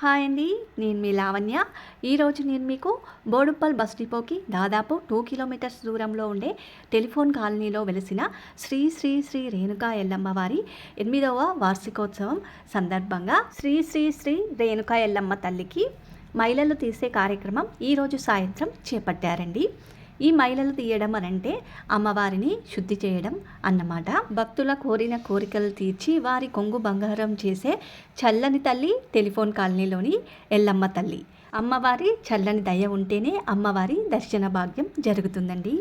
Hi అండి నేను మీ లావణ్య. ఈరోజు నేను మీకు బోడుప్పల్ బస్ డిపోకి దాదాపు టూ కిలోమీటర్స్ దూరంలో ఉండే టెలిఫోన్ కాలనీలో వెలిసిన శ్రీ శ్రీ శ్రీ రేణుకా ఎల్లమ్మ వారి ఎనిమిదవ వార్షికోత్సవం సందర్భంగా శ్రీ శ్రీ శ్రీ రేణుకా ఎల్లమ్మ తల్లికి మహిళలు తీసే కార్యక్రమం ఈరోజు సాయంత్రం చేపట్టారండి. ఈ మైలలు తీయడం అనంటే అమ్మవారిని శుద్ధి చేయడం అన్నమాట. భక్తుల కోరిన కోరికలు తీర్చి వారి కొంగు బంగారం చేసే చల్లని తల్లి టెలిఫోన్ కాలనీలోని ఎల్లమ్మ తల్లి. అమ్మవారి చల్లని దయ ఉంటేనే అమ్మవారి దర్శన భాగ్యం జరుగుతుందండి.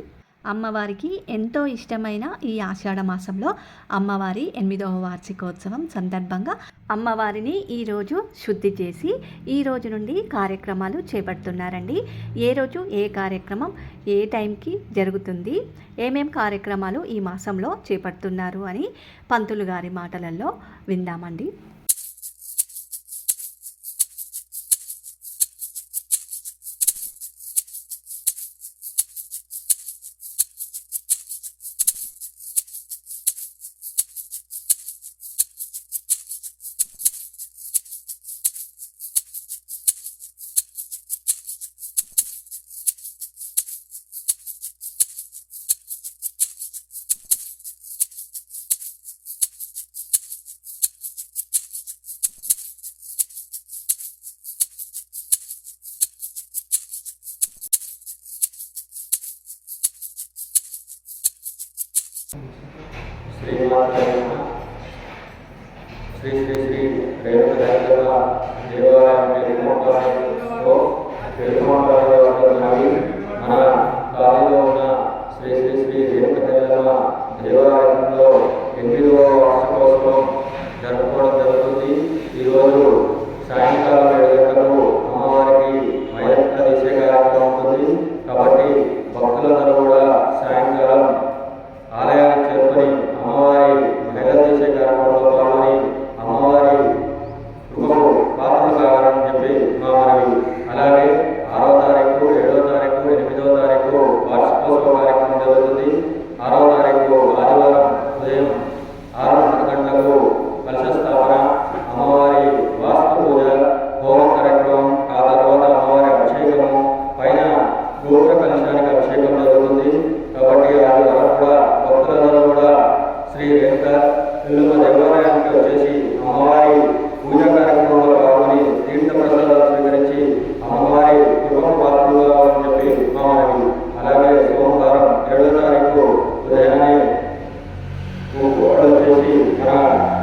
అమ్మవారికి ఎంతో ఇష్టమైన ఈ ఆషాఢ మాసంలో అమ్మవారి ఎనిమిదవ వార్షికోత్సవం సందర్భంగా అమ్మవారిని ఈరోజు శుద్ధి చేసి ఈ రోజు నుండి కార్యక్రమాలు చేపడుతున్నారండి. ఏ రోజు ఏ కార్యక్రమం ఏ టైంకి జరుగుతుంది ఏమేం కార్యక్రమాలు ఈ మాసంలో చేపడుతున్నారు అని పంతులు గారి మాటలలో విందామండి. శ్రీమాత శ్రీ శ్రీ శ్రీ రేణుక దగ్గర దేవాలయం పెరుమాటలో పెరుమాటలో ఉన్నవి మన కాలంలో ఉన్న శ్రీ శ్రీ శ్రీ రేణుక దగ్గర దేవాలయంలో ఎనిమిదవ వార్షికోత్సవం జరుపుకోవడం జరుగుతుంది ఈరోజు సాయంకాలం ఏడు గంటలకు అమ్మవారికి మయంత తీసే కార్యక్రమం ఉంటుంది కాబట్టి భక్తులందరూ కూడా సాయంకాలం ఆలయానికి చేరుకొని అమ్మవారి మహిళ చేసే కార్యక్రమంలో పాల్గొని అమ్మవారి కృపకు పాత్రలు కావాలని చెప్పి మా మనవి అలాగే ఆరో తారీఖు ఏడో తారీఖు ఎనిమిదో తారీఖు వార్షికోత్సవ జరుగుతుంది ఆరో తారీఖు ఆదివారం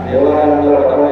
దేవాలయంలో రథం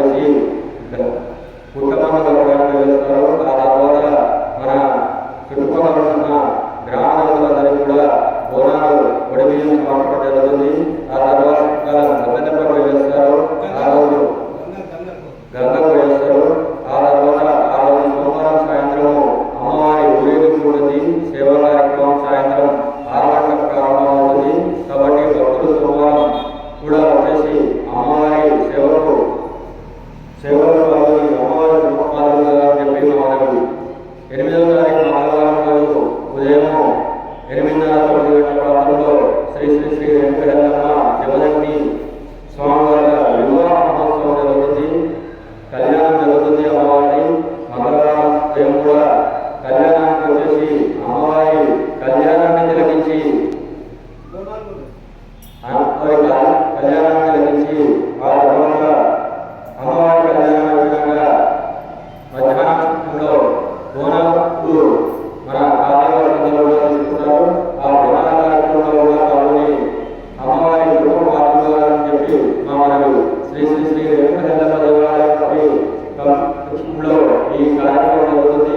శ్రీ శ్రీ శ్రీ వెంకటరమణ జమదగ్ని స్వామివారి వివాహ మహోత్సవం జరుగుతుంది కళ్యాణం జరుగుతుంది అమ్మవారి మంగళవారం ఉదయం కూడా కళ్యాణానికి వచ్చేసి అమ్మవారి కళ్యాణాన్ని తిలకించి అమ్మవారి కళ్యాణాన్ని తిలకించి ఆ తర్వాత అమ్మవారి కళ్యాణం విధంగా మధ్యాహ్నంలో చెప్పి శ్రీ శ్రీ శ్రీ వెంకటేశ్వర దేవాలయం లో ఈ కార్యక్రమం జరుగుతుంది